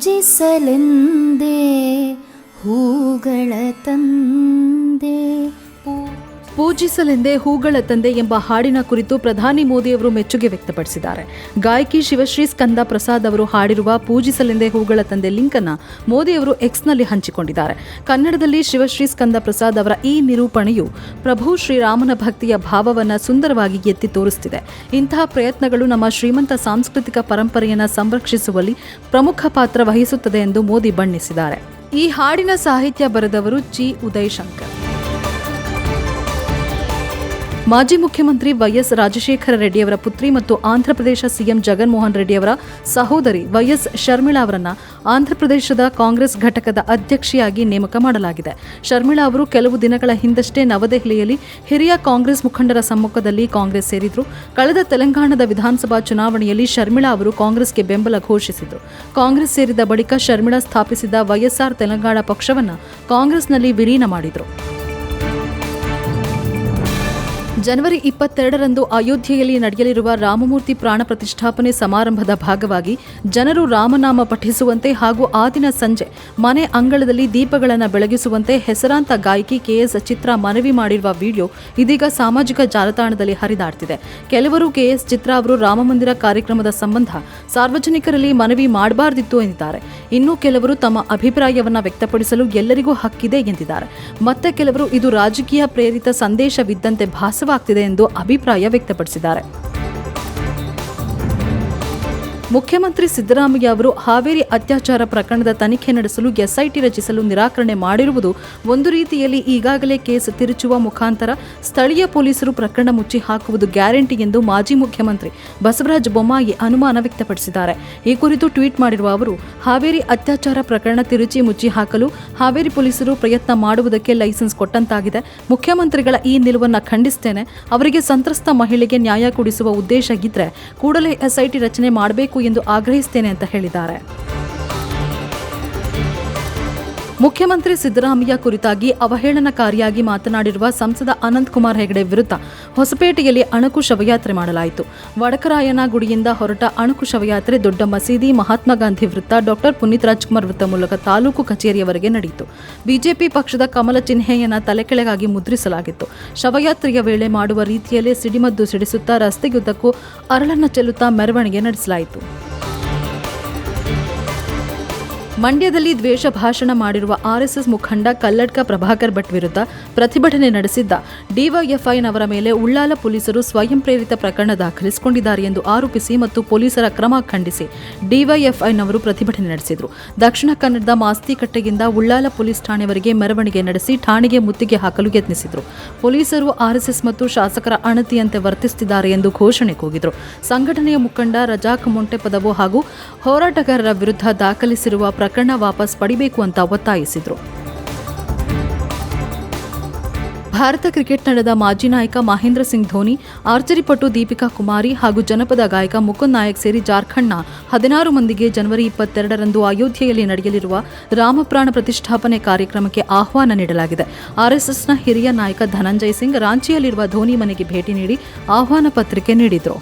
ಪೂಜಿಸಲೆಂದೇ ಹೂಗಳ ತಂದೆ ಪೂ ಪೂಜಿಸಲೆಂದೇ ಹೂಗಳ ತಂದೆ ಎಂಬ ಹಾಡಿನ ಕುರಿತು ಪ್ರಧಾನಿ ಮೋದಿಯವರು ಮೆಚ್ಚುಗೆ ವ್ಯಕ್ತಪಡಿಸಿದ್ದಾರೆ. ಗಾಯಕಿ ಶಿವಶ್ರೀ ಸ್ಕಂದ ಪ್ರಸಾದ್ ಅವರು ಹಾಡಿರುವ ಪೂಜಿಸಲೆಂದೇ ಹೂಗಳ ತಂದೆ ಲಿಂಕ್ ಅನ್ನ ಮೋದಿಯವರು ಎಕ್ಸ್ನಲ್ಲಿ ಹಂಚಿಕೊಂಡಿದ್ದಾರೆ. ಕನ್ನಡದಲ್ಲಿ ಶಿವಶ್ರೀ ಸ್ಕಂದ ಪ್ರಸಾದ್ ಅವರ ಈ ನಿರೂಪಣೆಯು ಪ್ರಭು ಶ್ರೀರಾಮನ ಭಕ್ತಿಯ ಭಾವವನ್ನು ಸುಂದರವಾಗಿ ಎತ್ತಿ ತೋರಿಸುತ್ತಿದೆ ಇಂತಹ ಪ್ರಯತ್ನಗಳು ನಮ್ಮ ಶ್ರೀಮಂತ ಸಾಂಸ್ಕೃತಿಕ ಪರಂಪರೆಯನ್ನು ಸಂರಕ್ಷಿಸುವಲ್ಲಿ ಪ್ರಮುಖ ಪಾತ್ರ ವಹಿಸುತ್ತದೆ ಎಂದು ಮೋದಿ ಬಣ್ಣಿಸಿದ್ದಾರೆ. ಈ ಹಾಡಿನ ಸಾಹಿತ್ಯ ಬರೆದವರು ಜಿ. ಉದಯ್ ಶಂಕರ್ ಮಾಜಿ ಮುಖ್ಯಮಂತ್ರಿ ವೈಎಸ್ ರಾಜಶೇಖರ ರೆಡ್ಡಿಯವರ ಪುತ್ರಿ ಮತ್ತು ಆಂಧ್ರಪ್ರದೇಶ ಸಿಎಂ ಜಗನ್ಮೋಹನ್ ರೆಡ್ಡಿಯವರ ಸಹೋದರಿ ವೈಎಸ್ ಶರ್ಮಿಳಾ ಅವರನ್ನ ಆಂಧ್ರಪ್ರದೇಶದ ಕಾಂಗ್ರೆಸ್ ಘಟಕದ ಅಧ್ಯಕ್ಷೆಯಾಗಿ ನೇಮಕ ಮಾಡಲಾಗಿದೆ. ಶರ್ಮಿಳಾ ಅವರು ಕೆಲವು ದಿನಗಳ ಹಿಂದಷ್ಟೇ ನವದೆಹಲಿಯಲ್ಲಿ ಹಿರಿಯ ಕಾಂಗ್ರೆಸ್ ಮುಖಂಡರ ಸಮ್ಮುಖದಲ್ಲಿ ಕಾಂಗ್ರೆಸ್ ಸೇರಿದ್ರು. ಕಳೆದ ತೆಲಂಗಾಣದ ವಿಧಾನಸಭಾ ಚುನಾವಣೆಯಲ್ಲಿ ಶರ್ಮಿಳಾ ಅವರು ಕಾಂಗ್ರೆಸ್ಗೆ ಬೆಂಬಲ ಘೋಷಿಸಿದ್ರು. ಕಾಂಗ್ರೆಸ್ ಸೇರಿದ ಬಳಿಕ ಶರ್ಮಿಳಾ ಸ್ಥಾಪಿಸಿದ ವೈಎಸ್ಆರ್ ತೆಲಂಗಾಣ ಪಕ್ಷವನ್ನು ಕಾಂಗ್ರೆಸ್ನಲ್ಲಿ ವಿಲೀನ ಮಾಡಿದ್ರು. ಜನವರಿ ಇಪ್ಪತ್ತೆರಡರಂದು ಅಯೋಧ್ಯೆಯಲ್ಲಿ ನಡೆಯಲಿರುವ ರಾಮಮೂರ್ತಿ ಪ್ರಾಣ ಪ್ರತಿಷ್ಠಾಪನೆ ಸಮಾರಂಭದ ಭಾಗವಾಗಿ ಜನರು ರಾಮನಾಮ ಪಠಿಸುವಂತೆ ಹಾಗೂ ಆ ದಿನ ಸಂಜೆ ಮನೆ ಅಂಗಳದಲ್ಲಿ ದೀಪಗಳನ್ನು ಬೆಳಗಿಸುವಂತೆ ಹೆಸರಾಂತ ಗಾಯಕಿ ಕೆಎಸ್ ಚಿತ್ರ ಮನವಿ ಮಾಡಿರುವ ವಿಡಿಯೋ ಇದೀಗ ಸಾಮಾಜಿಕ ಜಾಲತಾಣದಲ್ಲಿ ಹರಿದಾಡ್ತಿದೆ. ಕೆಲವರು ಕೆಎಸ್ ಚಿತ್ರ ಅವರು ರಾಮಮಂದಿರ ಕಾರ್ಯಕ್ರಮದ ಸಂಬಂಧ ಸಾರ್ವಜನಿಕರಲ್ಲಿ ಮನವಿ ಮಾಡಬಾರ್ದಿತ್ತು ಎಂದಿದ್ದಾರೆ. ಇನ್ನು ಕೆಲವರು ತಮ್ಮ ಅಭಿಪ್ರಾಯವನ್ನು ವ್ಯಕ್ತಪಡಿಸಲು ಎಲ್ಲರಿಗೂ ಹಕ್ಕಿದೆ ಎಂದಿದ್ದಾರೆ. ಮತ್ತೆ ಕೆಲವರು ಇದು ರಾಜಕೀಯ ಪ್ರೇರಿತ ಸಂದೇಶವಿದ್ದಂತೆ ಭಾಸವಾಗ್ತಿದೆ ಎಂದು ಅಭಿಪ್ರಾಯ ವ್ಯಕ್ತಪಡಿಸಿದ್ದಾರೆ. ಮುಖ್ಯಮಂತ್ರಿ ಸಿದ್ದರಾಮಯ್ಯ ಅವರು ಹಾವೇರಿ ಅತ್ಯಾಚಾರ ಪ್ರಕರಣದ ತನಿಖೆ ನಡೆಸಲು ಎಸ್ಐಟಿ ರಚಿಸಲು ನಿರಾಕರಣೆ ಮಾಡಿರುವುದು ಒಂದು ರೀತಿಯಲ್ಲಿ ಈಗಾಗಲೇ ಕೇಸ್ ತಿರುಚುವ ಮುಖಾಂತರ ಸ್ಥಳೀಯ ಪೊಲೀಸರು ಪ್ರಕರಣ ಮುಚ್ಚಿ ಹಾಕುವುದು ಗ್ಯಾರಂಟಿ ಎಂದು ಮಾಜಿ ಮುಖ್ಯಮಂತ್ರಿ ಬಸವರಾಜ ಬೊಮ್ಮಾಯಿ ಅನುಮಾನ ವ್ಯಕ್ತಪಡಿಸಿದ್ದಾರೆ. ಈ ಕುರಿತು ಟ್ವೀಟ್ ಮಾಡಿರುವ ಅವರು, ಹಾವೇರಿ ಅತ್ಯಾಚಾರ ಪ್ರಕರಣ ತಿರುಚಿ ಮುಚ್ಚಿ ಹಾಕಲು ಹಾವೇರಿ ಪೊಲೀಸರು ಪ್ರಯತ್ನ ಮಾಡುವುದಕ್ಕೆ ಲೈಸೆನ್ಸ್ ಕೊಟ್ಟಂತಾಗಿದೆ. ಮುಖ್ಯಮಂತ್ರಿಗಳ ಈ ನಿಲುವನ್ನು ಖಂಡಿಸ್ತೇನೆ. ಅವರಿಗೆ ಸಂತ್ರಸ್ತ ಮಹಿಳೆಗೆ ನ್ಯಾಯ ಕೊಡಿಸುವ ಉದ್ದೇಶ ಇದ್ರೆ ಕೂಡಲೇ ಎಸ್ಐಟಿ ರಚನೆ ಮಾಡಬೇಕು ಎಂದು ಆಗ್ರಹಿಸ್ತೇನೆ ಅಂತ ಹೇಳಿದ್ದಾರೆ. ಮುಖ್ಯಮಂತ್ರಿ ಸಿದ್ದರಾಮಯ್ಯ ಕುರಿತಾಗಿ ಅವಹೇಳನಕಾರಿಯಾಗಿ ಮಾತನಾಡಿರುವ ಸಂಸದ ಅನಂತಕುಮಾರ್ ಹೆಗಡೆ ವಿರುದ್ಧ ಹೊಸಪೇಟೆಯಲ್ಲಿ ಅಣಕು ಶವಯಾತ್ರೆ ಮಾಡಲಾಯಿತು. ವಡಕರಾಯನ ಗುಡಿಯಿಂದ ಹೊರಟ ಅಣಕು ಶವಯಾತ್ರೆ ದೊಡ್ಡ ಮಸೀದಿ, ಮಹಾತ್ಮ ಗಾಂಧಿ ವೃತ್ತ, ಡಾಕ್ಟರ್ ಪುನೀತ್ ರಾಜ್ಕುಮಾರ್ ವೃತ್ತ ಮೂಲಕ ತಾಲೂಕು ಕಚೇರಿಯವರೆಗೆ ನಡೆಯಿತು. ಬಿಜೆಪಿ ಪಕ್ಷದ ಕಮಲ ಚಿಹ್ನೆಯನ್ನ ತಲೆಕೆಳಗಾಗಿ ಮುದ್ರಿಸಲಾಗಿತ್ತು. ಶವಯಾತ್ರೆಯ ವೇಳೆ ಮಾಡುವ ರೀತಿಯಲ್ಲೇ ಸಿಡಿಮದ್ದು ಸಿಡಿಸುತ್ತಾ ರಸ್ತೆಯುದ್ದಕ್ಕೂ ಅರಳನ್ನು ಚೆಲ್ಲುತ್ತಾ ಮೆರವಣಿಗೆ ನಡೆಸಲಾಯಿತು. ಮಂಡ್ಯದಲ್ಲಿ ದ್ವೇಷ ಭಾಷಣ ಮಾಡಿರುವ ಆರ್ಎಸ್ಎಸ್ ಮುಖಂಡ ಕಲ್ಲಡ್ಕ ಪ್ರಭಾಕರ್ ಭಟ್ ವಿರುದ್ಧ ಪ್ರತಿಭಟನೆ ನಡೆಸಿದ್ದ ಡಿವೈಎಫ್ಐನವರ ಮೇಲೆ ಉಳ್ಳಾಲ ಪೊಲೀಸರು ಸ್ವಯಂ ಪ್ರೇರಿತ ಪ್ರಕರಣ ದಾಖಲಿಸಿಕೊಂಡಿದ್ದಾರೆ ಎಂದು ಆರೋಪಿಸಿ ಮತ್ತು ಪೊಲೀಸರ ಕ್ರಮ ಖಂಡಿಸಿ ಡಿವೈಎಫ್ಐನವರು ಪ್ರತಿಭಟನೆ ನಡೆಸಿದರು. ದಕ್ಷಿಣ ಕನ್ನಡದ ಮಾಸ್ತಿಕಟ್ಟೆಯಿಂದ ಉಳ್ಳಾಲ ಪೊಲೀಸ್ ಠಾಣೆವರೆಗೆ ಮೆರವಣಿಗೆ ನಡೆಸಿ ಠಾಣೆಗೆ ಮುತ್ತಿಗೆ ಹಾಕಲು ಯತ್ನಿಸಿದರು. ಪೊಲೀಸರು ಆರ್ಎಸ್ಎಸ್ ಮತ್ತು ಶಾಸಕರ ಅಣತಿಯಂತೆ ವರ್ತಿಸುತ್ತಿದ್ದಾರೆ ಎಂದು ಘೋಷಣೆ ಕೂಗಿದರು. ಸಂಘಟನೆಯ ಮುಖಂಡ ರಜಾಕ್ ಮೊಂಟೆಪದವು ಹಾಗೂ ಹೋರಾಟಗಾರರ ವಿರುದ್ಧ ದಾಖಲಿಸಿರುವ ಪ್ರಕರಣ ವಾಪಸ್ ಪಡಿಬೇಕು ಅಂತ ಒತ್ತಾಯಿಸಿದರು. ಭಾರತ ಕ್ರಿಕೆಟ್ ತಂಡದ ಮಾಜಿ ನಾಯಕ ಮಹೇಂದ್ರ ಸಿಂಗ್ ಧೋನಿ, ಆರ್ಚರಿ ಪಟು ದೀಪಿಕಾ ಕುಮಾರಿ ಹಾಗೂ ಜನಪದ ಗಾಯಕ ಮುಕುಂದ್ ನಾಯಕ್ ಸೇರಿ ಜಾರ್ಖಂಡ್ನ ಹದಿನಾರು ಮಂದಿಗೆ ಜನವರಿ ಇಪ್ಪತ್ತೆರಡರಂದು ಅಯೋಧ್ಯೆಯಲ್ಲಿ ನಡೆಯಲಿರುವ ರಾಮಪ್ರಾಣ ಪ್ರತಿಷ್ಠಾಪನೆ ಕಾರ್ಯಕ್ರಮಕ್ಕೆ ಆಹ್ವಾನ ನೀಡಲಾಗಿದೆ. ಆರ್ಎಸ್ಎಸ್ನ ಹಿರಿಯ ನಾಯಕ ಧನಂಜಯ್ ಸಿಂಗ್ ರಾಂಚಿಯಲ್ಲಿರುವ ಧೋನಿ ಮನೆಗೆ ಭೇಟಿ ನೀಡಿ ಆಹ್ವಾನ ಪತ್ರಿಕೆ ನೀಡಿದರು.